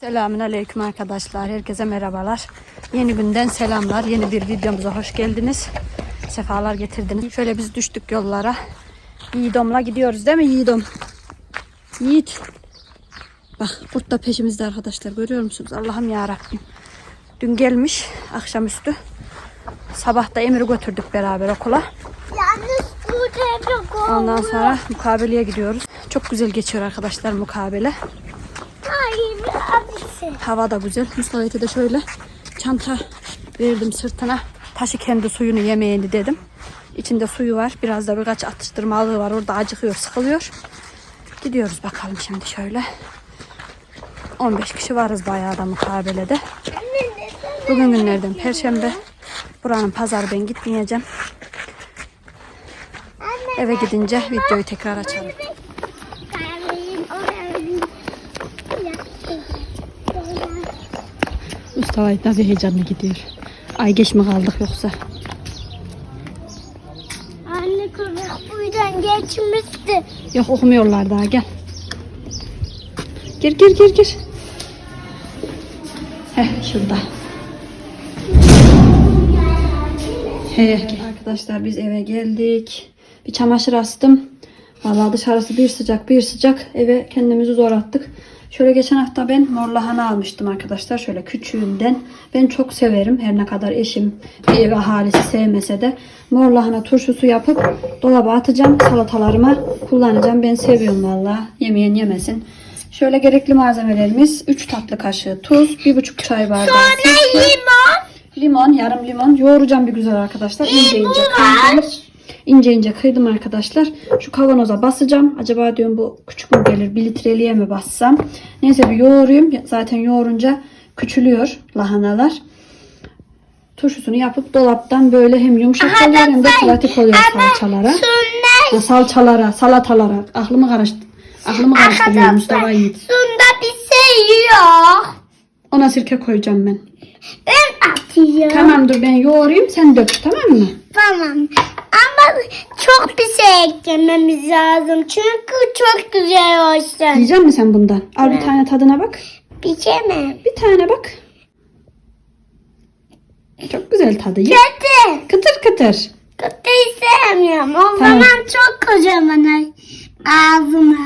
Selamün aleyküm arkadaşlar. Herkese merhabalar. Yeni günden selamlar. Yeni bir videomuza hoş geldiniz. Sefalar getirdiniz. Şöyle biz düştük yollara. Yiğidom'la gidiyoruz değil mi Yiğidom? Yiğit. Bak kurt da peşimizde arkadaşlar. Görüyor musunuz? Allah'ım ya Rabbim. Dün gelmiş akşamüstü. Sabah da Emir'i götürdük beraber okula. Yalnız burada Ondan sonra mukabeleye gidiyoruz. Çok güzel geçiyor arkadaşlar mukabele. Hava da güzel. Mustafa'ya da şöyle çanta verdim sırtına. Taşı kendi suyunu yemeğini dedim. İçinde suyu var. Biraz da birkaç atıştırmalığı var. Orada acıkıyor, sıkılıyor. Gidiyoruz bakalım şimdi şöyle. 15 kişi varız bayağı da mukabelede. Bugün günlerden perşembe. Buranın pazarı ben gitmeyeceğim. Eve gidince videoyu tekrar açalım. Mustafa nasıl heyecanlı gidiyor. Ay geç mi kaldık yoksa? Anne buradan geçmişti. Yok okumuyorlar daha gel. Gir gir gir gir. Heh şurada. He. Arkadaşlar biz eve geldik. Bir çamaşır astım. Vallahi dışarısı bir sıcak bir sıcak. Eve kendimizi zor attık. Şöyle geçen hafta ben mor lahana almıştım arkadaşlar. Şöyle küçüğünden. Ben çok severim. Her ne kadar eşim ev ahalisi sevmese de. Mor lahana turşusu yapıp dolaba atacağım. Salatalarıma kullanacağım. Ben seviyorum vallahi. Yemeyen yemesin. Şöyle gerekli malzemelerimiz 3 tatlı kaşığı tuz, 1,5 çay bardağı sirke, Limon. limon, yarım limon yoğuracağım bir güzel arkadaşlar. İnce ince kıydım. İnce ince kıydım arkadaşlar. Şu kavanoza basacağım. Acaba diyorum bu küçük mü gelir? Bir litreliğe mi bassam? Neyse bir yoğurayım. Zaten yoğurunca küçülüyor lahanalar. Turşusunu yapıp dolaptan böyle hem yumuşak oluyor hem de pratik oluyor salçalara. Ya salçalara, salatalara. Aklımı karıştı. Aklımı karıştırıyor Mustafa Yiğit. Sunda bir şey yok. Ona sirke koyacağım ben. Ben atıyorum. Tamam dur ben yoğurayım sen dök tamam mı? Tamam. Ama çok bir şey eklememiz lazım. Çünkü çok güzel olsun. Yiyecek misin sen bundan? Al bir tane tadına bak. Bir şey mi? Bir tane bak. Çok güzel tadı. Ye. Kötü. Kıtır kıtır. Kötüyü sevmiyorum. O Tamam. zaman çok kocaman ay- ağzıma.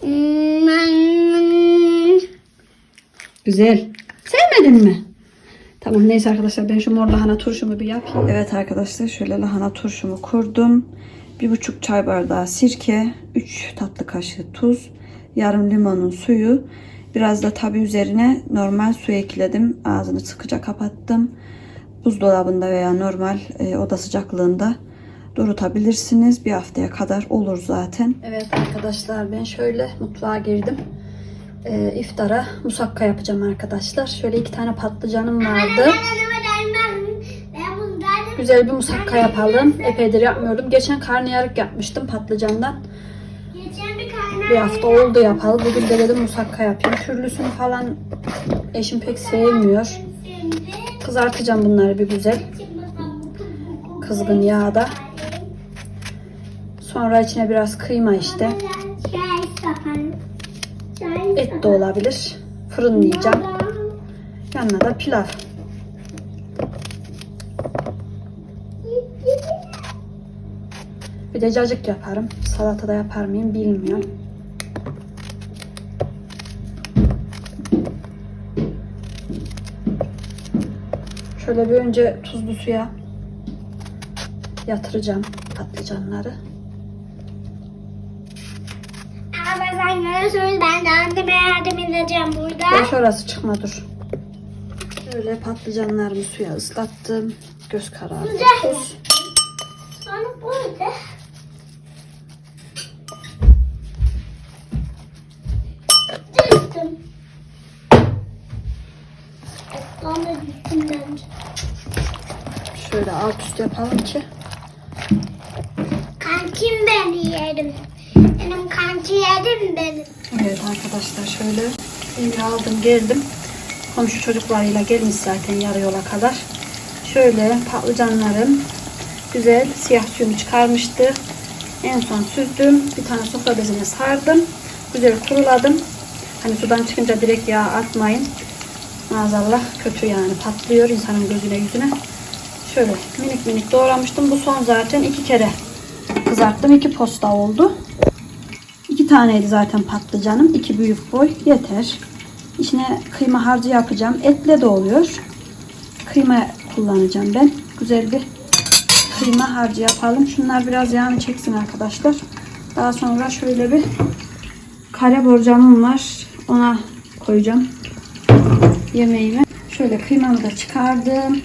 Hmm. Güzel. Sevmedin mi? Tamam neyse arkadaşlar ben şu mor lahana turşumu bir yapayım. Evet arkadaşlar şöyle lahana turşumu kurdum. Bir buçuk çay bardağı sirke, 3 tatlı kaşığı tuz, yarım limonun suyu, biraz da tabi üzerine normal su ekledim. Ağzını sıkıca kapattım. Buzdolabında veya normal e, oda sıcaklığında durutabilirsiniz. Bir haftaya kadar olur zaten. Evet arkadaşlar ben şöyle mutfağa girdim. E, iftara musakka yapacağım arkadaşlar. Şöyle iki tane patlıcanım vardı. Güzel bir musakka yapalım. Epeydir yapmıyordum. Geçen karnıyarık yapmıştım patlıcandan. bir hafta oldu yapalı. Bugün de dedim musakka yapayım. Türlüsünü falan eşim pek sevmiyor. Kızartacağım bunları bir güzel. Kızgın yağda. Sonra içine biraz kıyma işte. Et de olabilir. Fırınlayacağım. Yanına da pilav. Bir de cacık yaparım. Salata da yapar mıyım bilmiyorum. Şöyle bir önce tuzlu suya yatıracağım patlıcanları. Bana söyle ben de anneme yardım edeceğim burada. Beş orası çıkma dur. Şöyle patlıcanlarımı suya ıslattım. Göz kararı. Güzel. Sonra burada. Düştüm. Sonra düştüm bence. Şöyle alt üst yapalım ki. Kankim beni yerim. Benim kanki yerim benim. Evet arkadaşlar şöyle Emre aldım geldim. Komşu çocuklarıyla gelmiş zaten yarı yola kadar. Şöyle patlıcanlarım güzel siyah suyunu çıkarmıştı. En son süzdüm. Bir tane sofra bezine sardım. güzel kuruladım. Hani sudan çıkınca direkt yağ atmayın. Maazallah kötü yani patlıyor insanın gözüne yüzüne. Şöyle minik minik doğramıştım. Bu son zaten iki kere kızarttım. iki posta oldu. Taneydi zaten patlıcanım. iki büyük boy yeter. İçine kıyma harcı yapacağım. Etle de oluyor. Kıyma kullanacağım ben. Güzel bir kıyma harcı yapalım. Şunlar biraz yağını çeksin arkadaşlar. Daha sonra şöyle bir kare borcamım var. Ona koyacağım yemeğimi. Şöyle kıymamı da çıkardım.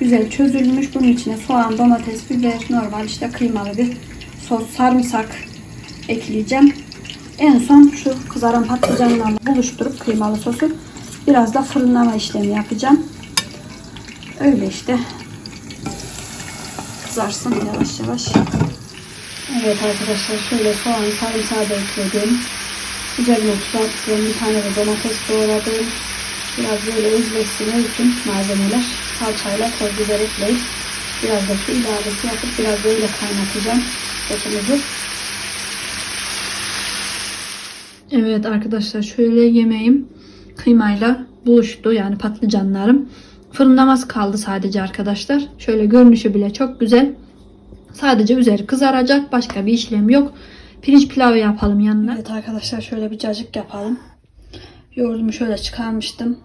Güzel çözülmüş. Bunun içine soğan, domates, biber, normal işte kıymalı bir sos, sarımsak ekleyeceğim. En son şu kızaran patlıcanlarla buluşturup kıymalı sosu biraz da fırınlama işlemi yapacağım. Öyle işte. Kızarsın yavaş yavaş. Evet arkadaşlar şöyle soğan, sarımsağı da ekledim. Üzerine tuz attım. Bir tane de domates doğradım. Biraz böyle özleşsin için malzemeler. Salçayla toz biber ekleyip biraz da su ilavesi yapıp biraz böyle kaynatacağım sosumuzu. Evet arkadaşlar şöyle yemeğim kıymayla buluştu. Yani patlıcanlarım. Fırınlaması kaldı sadece arkadaşlar. Şöyle görünüşü bile çok güzel. Sadece üzeri kızaracak. Başka bir işlem yok. Pirinç pilavı yapalım yanına. Evet arkadaşlar şöyle bir cacık yapalım. Yoğurdumu şöyle çıkarmıştım.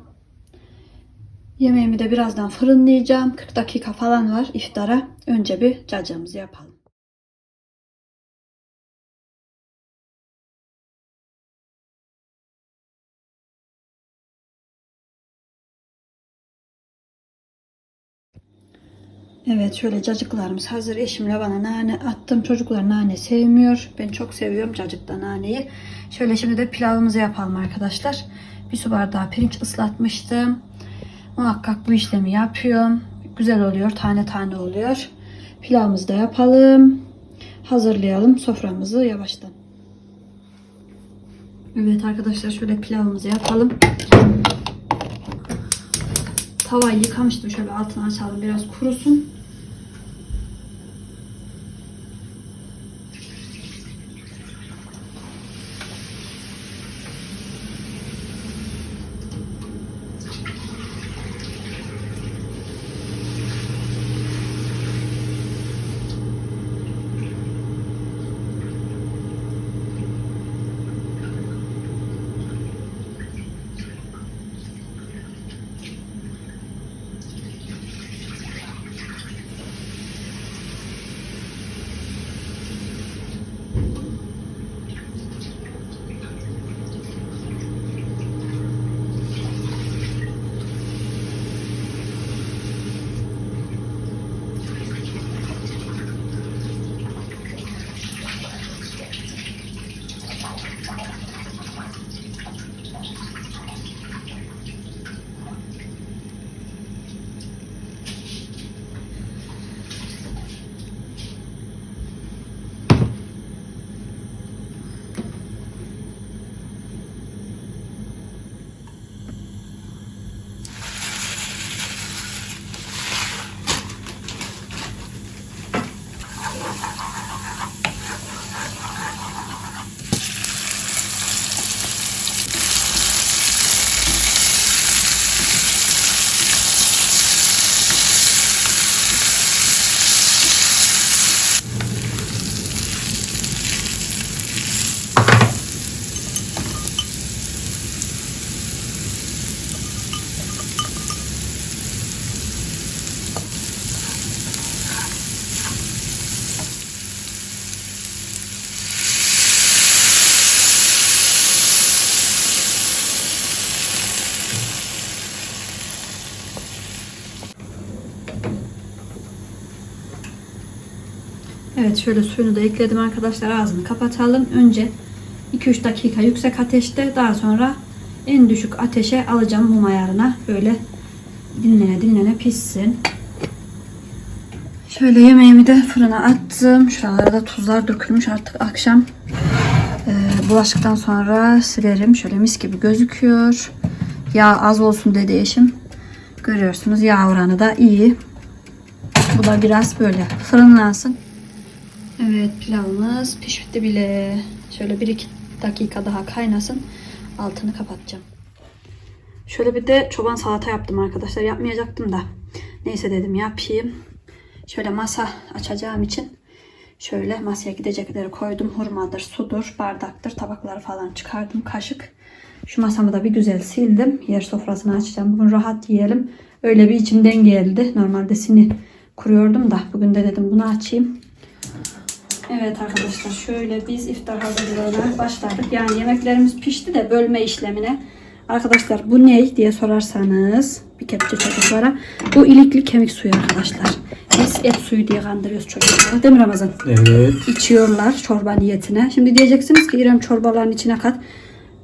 Yemeğimi de birazdan fırınlayacağım. 40 dakika falan var iftara. Önce bir cacığımızı yapalım. Evet şöyle cacıklarımız hazır. Eşimle bana nane attım. Çocuklar nane sevmiyor. Ben çok seviyorum cacıkta naneyi. Şöyle şimdi de pilavımızı yapalım arkadaşlar. Bir su bardağı pirinç ıslatmıştım. Muhakkak bu işlemi yapıyorum. Güzel oluyor. Tane tane oluyor. Pilavımızı da yapalım. Hazırlayalım soframızı yavaştan. Evet arkadaşlar şöyle pilavımızı yapalım. Tavayı yıkamıştım. Şöyle altını açalım biraz kurusun. Evet şöyle suyunu da ekledim arkadaşlar. Ağzını kapatalım. Önce 2-3 dakika yüksek ateşte daha sonra en düşük ateşe alacağım mum ayarına. Böyle dinlene dinlene pişsin. Şöyle yemeğimi de fırına attım. Şuralarda tuzlar dökülmüş artık akşam. Ee, bulaşıktan sonra silerim. Şöyle mis gibi gözüküyor. Yağ az olsun dedi eşim. Görüyorsunuz yağ oranı da iyi. Bu da biraz böyle fırınlansın. Evet pilavımız pişti bile. Şöyle bir iki dakika daha kaynasın. Altını kapatacağım. Şöyle bir de çoban salata yaptım arkadaşlar. Yapmayacaktım da. Neyse dedim yapayım. Şöyle masa açacağım için şöyle masaya gidecekleri koydum. Hurmadır, sudur, bardaktır, tabakları falan çıkardım. Kaşık. Şu masamı da bir güzel sildim. Yer sofrasını açacağım. Bugün rahat yiyelim. Öyle bir içimden geldi. Normalde sini kuruyordum da. Bugün de dedim bunu açayım. Evet arkadaşlar şöyle biz iftar hazırlığına başladık. Yani yemeklerimiz pişti de bölme işlemine. Arkadaşlar bu ne diye sorarsanız bir kepçe çocuklara. Bu ilikli kemik suyu arkadaşlar. Biz et suyu diye kandırıyoruz çocuklara. Değil mi Ramazan? Evet. içiyorlar çorba niyetine. Şimdi diyeceksiniz ki İrem çorbaların içine kat.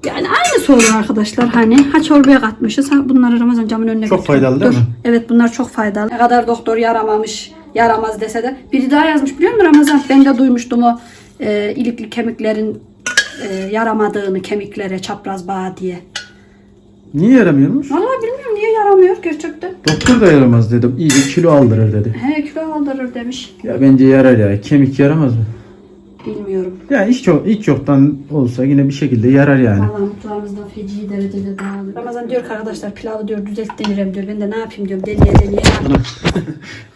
Yani aynı oluyor arkadaşlar hani. Ha çorbaya katmışız. Ha bunları Ramazan camın önüne Çok götürelim. faydalı değil Dur. mi? Evet bunlar çok faydalı. Ne kadar doktor yaramamış, yaramaz dese de. Biri daha yazmış biliyor musun Ramazan? Ben de duymuştum o e, ilikli kemiklerin e, yaramadığını kemiklere çapraz bağ diye. Niye yaramıyormuş? Vallahi bilmiyorum niye yaramıyor gerçekten. Doktor da yaramaz dedim. İyi bir kilo aldırır dedi. He kilo aldırır demiş. Ya bence yarar ya. Kemik yaramaz mı? Bilmiyorum. Yani hiç, yok, hiç yoktan olsa yine bir şekilde yarar yani. Vallahi mutfağımızda feci derecede dağılıyor. Ramazan diyor ki arkadaşlar pilavı diyor düzelt denirim diyor. Ben de ne yapayım diyorum. Deneye deneye.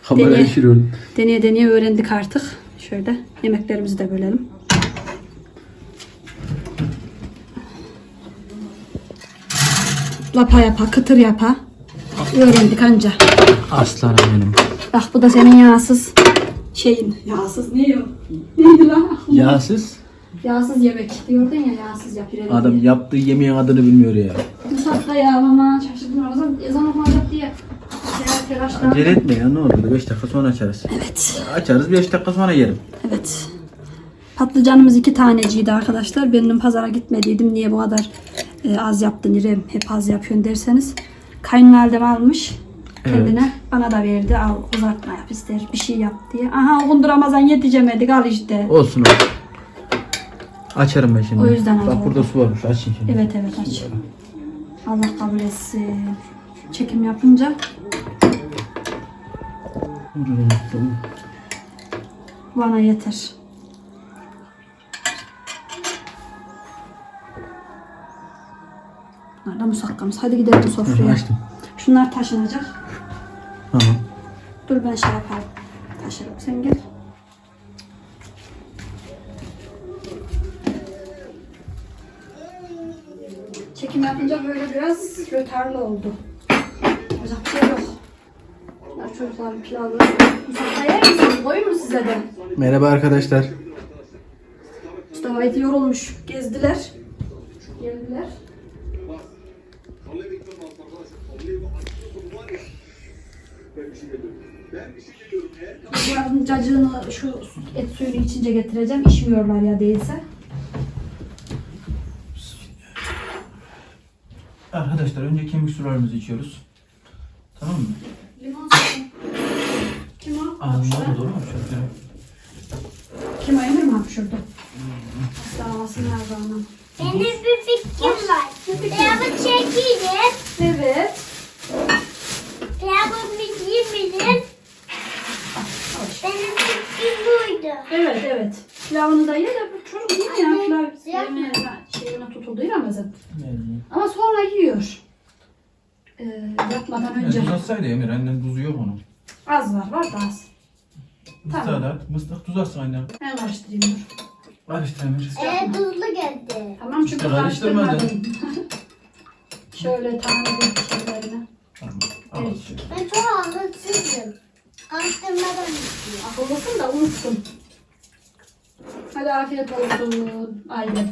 Kamera Deneye. düşürüyorum. deneye deneye öğrendik artık. Şöyle yemeklerimizi de bölelim. Lapa yapa, kıtır yapa. Öğrendik anca. Aslanım benim. Bak bu da senin yağsız şeyin. Yağsız ne o? Neydi lan? Yağsız. Yağsız yemek diyordun ya yağsız yap. İrem Adam diye. yaptığı yemeğin adını bilmiyor ya. Musakka ya mama şaşırdım Ramazan ezan okunacak diye. Şeyler telaşlandım. Acele etme ya ne olur 5 dakika sonra açarız. Evet. Açarız 5 dakika sonra yerim. Evet. Patlıcanımız iki taneciydi arkadaşlar. Benim pazara gitmediydim. Niye bu kadar e, az yaptın İrem? Hep az yapıyorsun derseniz. Kayınvalidem almış kendine. Bana da verdi. Al uzatma yap ister. Bir şey yap diye. Aha o gün Ramazan yetişemedik. Al işte. Olsun olsun. Açarım ben şimdi. O yüzden Bak burada su varmış açın şimdi. Evet evet aç. Allah kabul etsin. Çekim yapınca bana yeter. Bunlar da musakkamız. Hadi gidelim sofraya. Açtım. Şunlar taşınacak. Tamam. Dur ben şey yaparım. Taşırım. Sen gel. Çekim yapınca böyle biraz rötarlı oldu. Yapacak bir şey yok. Bunlar çocukların pilavı. Mustafa yer misiniz? Koyayım mı size de? Merhaba arkadaşlar. Mustafa eti yorulmuş. Gezdiler. Geldiler. Yarın cacığını şu et suyunu içince getireceğim. İçmiyorlar ya değilse. Arkadaşlar önce kemik sularımızı içiyoruz. Tamam mı? Limon suyu. Kim o? Hapşırdı. doğru mu? Kim o? Emir mi hapşırdı? Sağlasın her zaman. Benim bir fikrim var. Pilavı çekelim. Evet. Pilavı yemeyelim. Benim fikrim buydu. Evet evet. Pilavını da ye de bu çocuk yine ya pilav yemeğine şeyine tutuldu Ramazan. Ama sonra yiyor. Ee, yatmadan önce. Tuz atsaydı Emir annen tuzu yok onun. Az var var da az. Mıstığa Tamam. da at. Mıstık tuz atsın anne. Ben karıştırayım dur. Karıştır Emir. Ee, tuzlu geldi. Tamam çünkü İşte karıştırma karıştırmadım. Şöyle tanrı şeylerine. Tamam. Al Evet. Ben çok akılsızım. Karıştırmadan gidiyor. Akıllısın da unutsun. Hadi afiyet olsun. Aynen.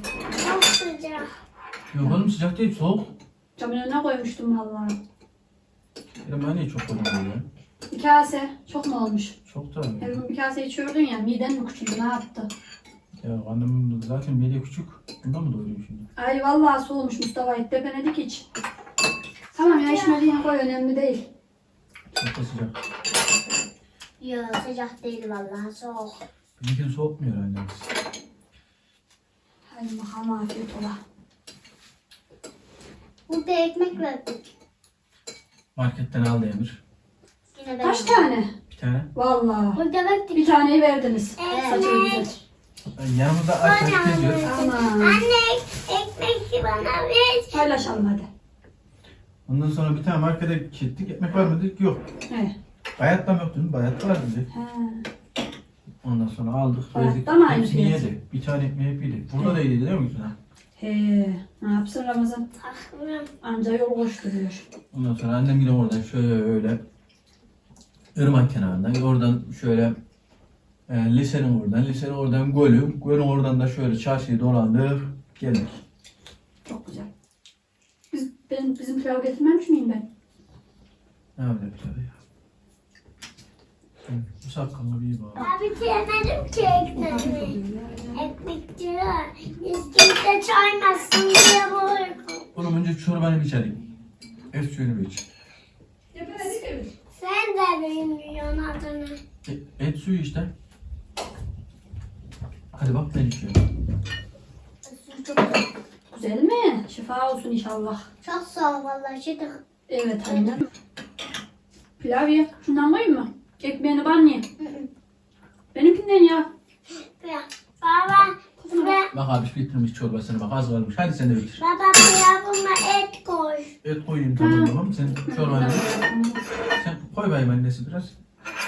Çok sıcak. Yok oğlum sıcak değil soğuk. Camın önüne koymuştum vallahi. Ya ben niye çok koydum ya? Bir kase çok mu olmuş? Çok da. Her gün bir kase içiyordun ya miden mi küçüldü ne yaptı? Ya annem zaten mide küçük. Bundan mı doyuruyor şimdi? Ay vallahi soğumuş Mustafa et depenedik hiç. Tamam ya içmediğin koy önemli değil. Çok da sıcak. Yok sıcak değil vallahi soğuk. Benimkini soğutmuyor annemiz. Hadi bakalım afiyet ola. Burada ekmek verdik. Marketten aldı Emir. Yine ben. Kaç tane? Bir tane. Vallahi. Burada verdik. Bir taneyi verdiniz. Evet. Saçını güzel. Yanımızda geziyoruz. Aman. Anne ekmek bana ver. Paylaşalım hadi. Ondan sonra bir tane markete gittik. Ekmek var mı dedik. Yok. He. Bayat da mı yok dedim. Bayat var dedi. He. Ondan sonra aldık. Da mı aynı Hepsini fiyat? yedik. Bir tane ekmeği hep yedik. Burada da yedi değil mi Gülsün? He. Ne yapsın Ramazan? Takmıyorum. Anca yol koşturuyor. Ondan sonra annem yine oradan şöyle ırmak kenarından oradan şöyle e, lisenin oradan lisenin oradan golü golün oradan da şöyle çarşıyı dolandık geldik. Çok güzel. Biz, ben, bizim pilav getirmemiş miyim ben? Ne yapacak tabii Bu sakkalına bir bak. Abi diyemedim ki ekmeği. Ekmek diyor. Üstümde çaymasın diye böyle. Oğlum önce çorbanı bir içelim. Et suyunu bir iç. Sen de bilmiyorsun adını. E, et suyu işte. Hadi bak ben içiyorum. Güzel mi? Şifa olsun inşallah. Çok sağ ol vallahi şimdi. Evet annem. Pilav ye. Şundan koyayım mı? Ekmeğini ban ye. Benimkinden ya. Baba, baba, Bak abi bitirmiş çorbasını bak az kalmış. Hadi sen de bitir. baba pilavıma et koy. Et koyayım tamam tamam. Sen çorbanı Sen koy bayım annesi biraz.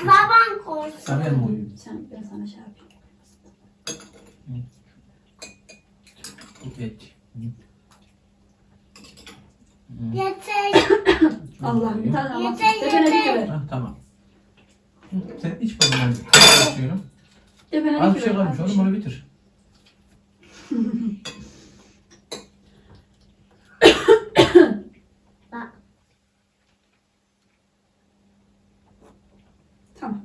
Baban koysun. Sen ben koyayım. Sen ben sana şey yapayım. Bu et. Yeter. Allah'ım. Yeter, yeter. Ha, tamam. Sen iç bakayım hadi. Açıyorum. Tepene Az bir şey dikiver. kalmış oğlum şey. onu bitir. Tamam.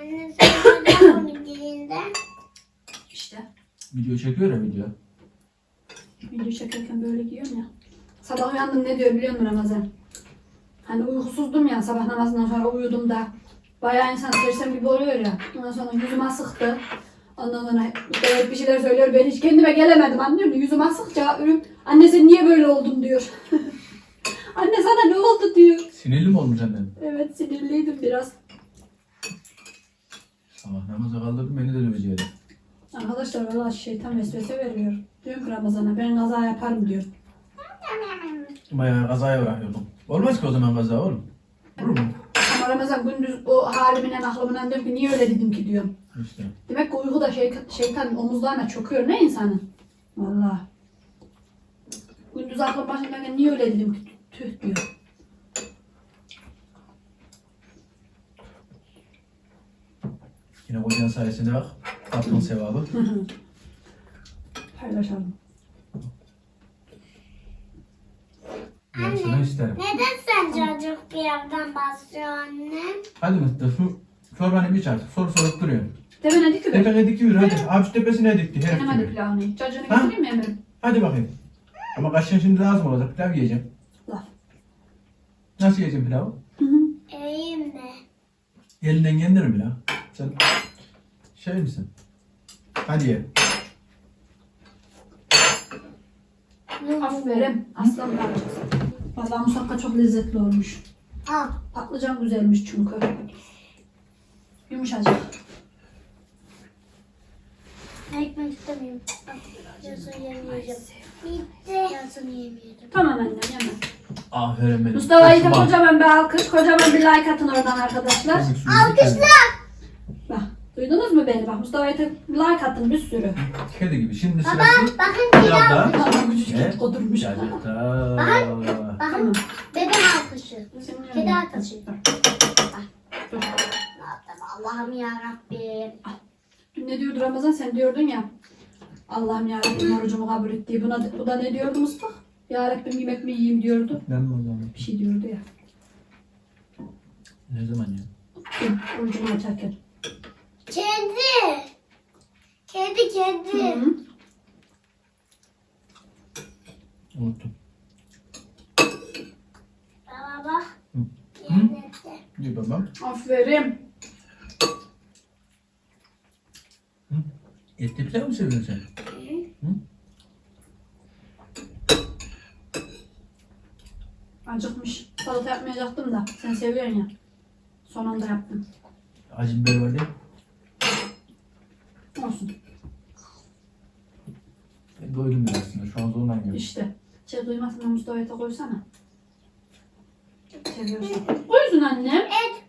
Anne sen bunu dilinde. İşte. Video çekiyor ya video. Video çekerken böyle giyiyorum ya. Sabah uyandım ne diyor biliyor musun Ramazan? Hani uykusuzdum ya sabah namazından sonra uyudum da. Bayağı insan sersem gibi oluyor ya. Ondan sonra yüzüme sıktı. Ondan sonra evet bir şeyler söylüyor. Ben hiç kendime gelemedim anlıyor musun? Yüzüme sıkça ürün. Anne sen niye böyle oldun diyor. Anne sana ne oldu diyor. Sinirli mi olmuş annen? Evet sinirliydim biraz. Sabah namaza kaldırdım beni de döveceğiydi. Arkadaşlar valla şeytan vesvese veriyor. Diyorum ki Ramazan'a ben kaza yaparım diyor. Bayağı kazaya bırakıyordum. Olmaz ki o zaman kaza oğlum. Olur mu? Ama Ramazan gündüz o halimle aklımla diyorum ki niye öyle dedim ki diyorum. İşte. Demek ki uykuda şey, şeytan omuzlarına çöküyor ne insanın? Valla. Gündüz aklım başındayken niye öyle dedim ki tüh diyor. Yine kocan sayesinde bak. Tatlın sevabı. Paylaşalım. Şunu isterim. Neden sen çocuk bir yerden basıyor anne? Hadi Mıstık şu çorbanı bir iç artık. Soru sorup duruyorsun. Tepene dik ver. Tepene dikiyor hadi. Abi şu tepesine dikti. Benim hadi Herif gibi. pilavını. Cacığını Ha? getireyim mi Emre? Hadi bakayım. Ama kaşığın şimdi lazım olacak. Pilav yiyeceğim. Laf. Nasıl yiyeceğim pilavı? İyiyim de. Elinden yenir mi ya? Sen şey misin? Hadi ye. Aferin. Aslan parçası. Valla musakka çok lezzetli olmuş. Al. Patlıcan güzelmiş çünkü. Yumuşacık. Ekmek istemiyorum. Yazın yemeyeceğim. Bitti. Yazın yemeyeceğim. Tamam annem yeme. Aferin benim. Mustafa'yı da Bak, kocaman bir alkış, kocaman bir like atın oradan arkadaşlar. Bak, duydunuz mu beni? Bak Mustafa'ya like atın bir sürü. Kedi gibi. Şimdi Baba sırası bakın pilav. pilavda. Adam küçücük Evet. odurmuş. Cacıkta. Bakın bebek alkışı. Kedi alkışı. Dur. Allah'ım yarabbim. Dün ne diyordu Ramazan? Sen diyordun ya. Allah'ım ya Rabbim orucumu kabul etti. Buna, bu da ne diyordu Mustafa? Ya Rabbim yemek mi yiyeyim diyordu. Ben mi o zaman? Bir şey diyordu ya. Ne zaman ya? Dün orucumu açarken. Kedi. Kedi kedi. Hı -hı. Unuttum. Baba bak. Hı. Yedekte. İyi babam. Aferin. Etli pilav mı seviyorsun sen? Acıkmış. Salata yapmayacaktım da. Sen seviyorsun ya. Son anda yaptım. Acı biber var değil. Olsun. E, doydum ben aslında. Şu an zorundan geldim. İşte. Şey duymazsan onu tuvalete koysana. Seviyorsun. Koyuyorsun annem. Et.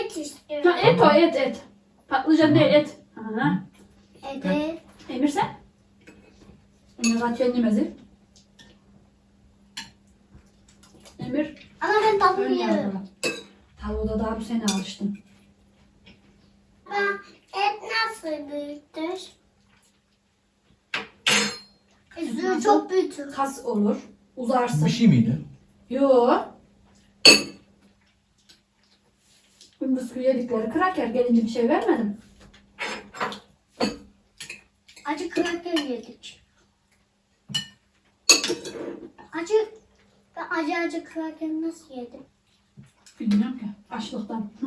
Et istiyorum. Ha, et o et et. Patlıcan değil et. Aha. Evet. Emir sen? Emir zaten yemezi. Emir. Ama ben tatlı ön yiyorum. yavrum. Tavada daha bu sene alıştım. Ben nasıl büyüktür? Üstü çok büyük. Kas olur. Uzarsın. Bir şey miydi? Yo. Bisküvi yedikleri kraker gelince bir şey vermedim. Acı kraker yedik. Acı ben acı acı kraker nasıl yedim? Bilmiyorum ki. Açlıktan. Hı.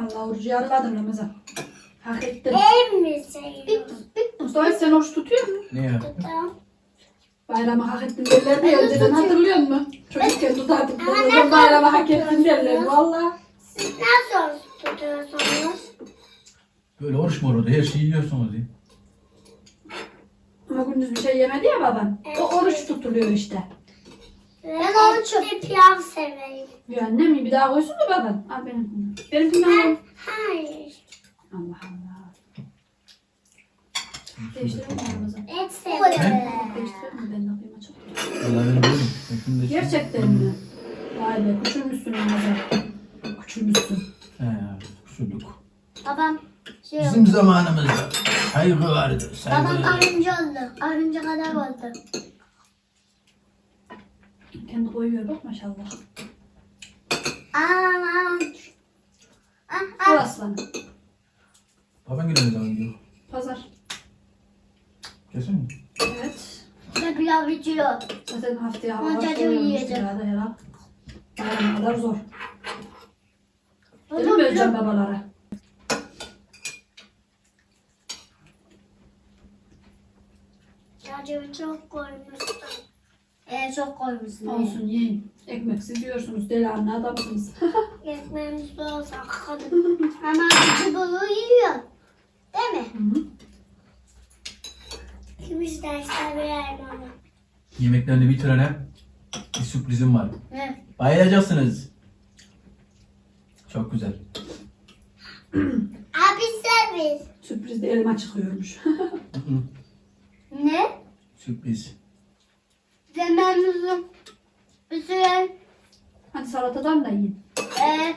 Vallahi orucu yarıladım Ramazan. Hak ettim. En mi seviyorum? Mustafa sen oruç tutuyor musun? Ne ya? Tamam. Bayramı hak ettin derler mi? Önceden hatırlıyor musun? Çocukken tutardık. Ama Ama ne bayramı hak ettin derler. Valla. Siz nasıl tutuyorsunuz? Böyle oruç mu orada? Her şeyi yiyorsunuz diye. Ama gündüz bir şey yemedi ya baban. O oruç tutuluyor işte. Ben onu çok pilav severim. Ya annem mi? Bir daha koysun mu baban? Al benim. Benimkinden al. Hayır. Allah Allah. Değiştirelim mi Ramazan? Et severim. Değiştirelim mi? Ben de alayım açalım. Vallahi ben. Ben da Gerçekten mi? Vay be küçülmüşsün Ramazan. Küçülmüşsün. He, kusurduk. Babam şey Bizim zamanımızda saygı vardı. Babam Saygı. arıncı oldu. Arıncı kadar oldu. Kendi koyuyor bak maşallah. Aa, ah, Al ah. aslanım. Baban gidiyor ne zaman gidiyor? Pazar. Kesin mi? Evet. Ne pilav içiyor. Zaten haftaya hava Ama çocuğu yiyecek. herhalde herhalde. Bayram kadar zor. Dedim mi öleceğim babalara? Çocuğu çok koymuşsun. Ee, çok koymuşsun. Olsun yiyin. Ekmeksiz diyorsunuz. Deli anne adamsınız. Ekmeğimiz olsa kadın. Ama bunu yiyor. Değil mi? Hı hı. Kim isterse verelim ona. Yemeklerini bitirene bir sürprizim var. Ne? Bayılacaksınız. Çok güzel. Abi servis. Sürpriz de elma çıkıyormuş. Hı hı. Ne? Sürpriz. Yemeğimizi bir süre Hadi salatadan da yiyin. e,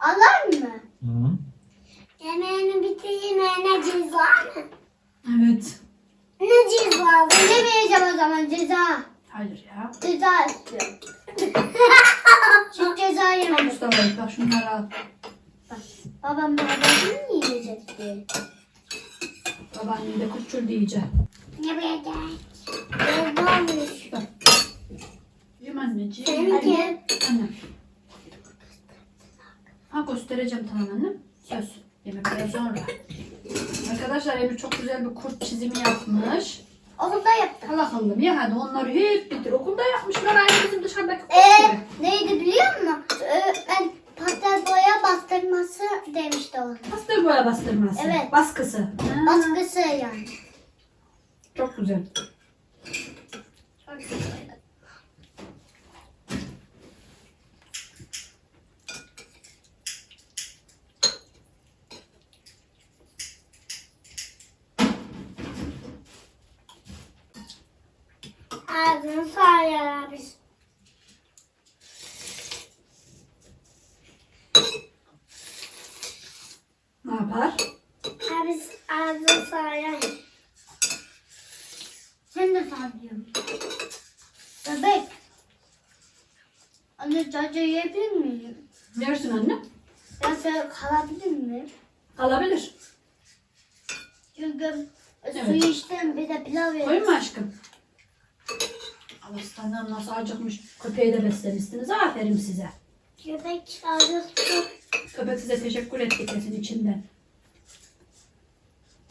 alır mı? Hı -hı. Yemeğini bitirmeyene ceza mı? Evet. Ne ceza? Ne vereceğim o zaman ceza? Hayır ya. Ceza istiyorum. Şimdi ceza yemedim. Mustafa bak şunları al. Babam bana dedi mi yiyecekti? Babaannem de küçül diyeceğim. Ne vereceğim? Cezamış. Bak. Yiyeyim anneciğim. Seninki. Annem. Ha göstereceğim tamam annem. Söz. Yemekten sonra. Arkadaşlar Emir çok güzel bir kurt çizimi yapmış. Okulda yaptım. Allah akıllım ya hadi onları hep bitir. Okulda yapmışlar aynı bizim dışarıdaki kurt Ee, gibi. neydi biliyor musun? Ee, ben pastel boya bastırması demişti ona. Pastır boya bastırması. Evet. Baskısı. Ha, Baskısı yani. Çok güzel. Çok güzel. Ağzını sağlar abi. Ne yapar? Abi ağzını sağlar. Sen de sağlıyorsun. Bebek. Anne caca yiyebilir miyim? Yersin anne. Ya sen kalabilir mi? Kalabilir. Çünkü Evet. suyu içtim bir de pilav yedim. Koyun mu aşkım? Nasıl acıkmış. Köpeği de beslemişsiniz. Aferin size. Köpek ağzı Köpek size teşekkür etti kesin içinden.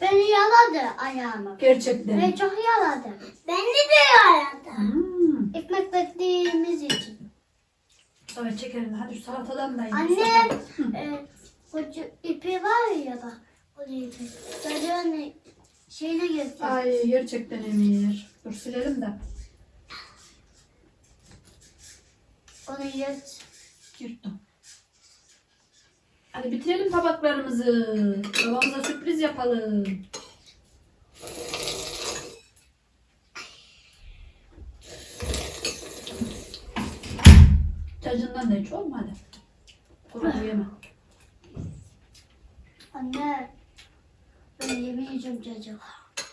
Beni yaladı ayağımı. Gerçekten. Beni çok yaladı. Beni de yaladı. Hmm. Ekmek beklediğimiz için. Evet çekelim. Hadi şu salatadan da yiyin. Anne, e, koca ipi var ya bak. O. Sadece anne şeyine göster. Ay gerçekten Emir. Dur silelim de. Onu yırt. Yırttım. Hadi bitirelim tabaklarımızı. Babamıza sürpriz yapalım. Cacından da hiç olmadı. Kuru yeme. Anne. Ben yemeyeceğim çocuk.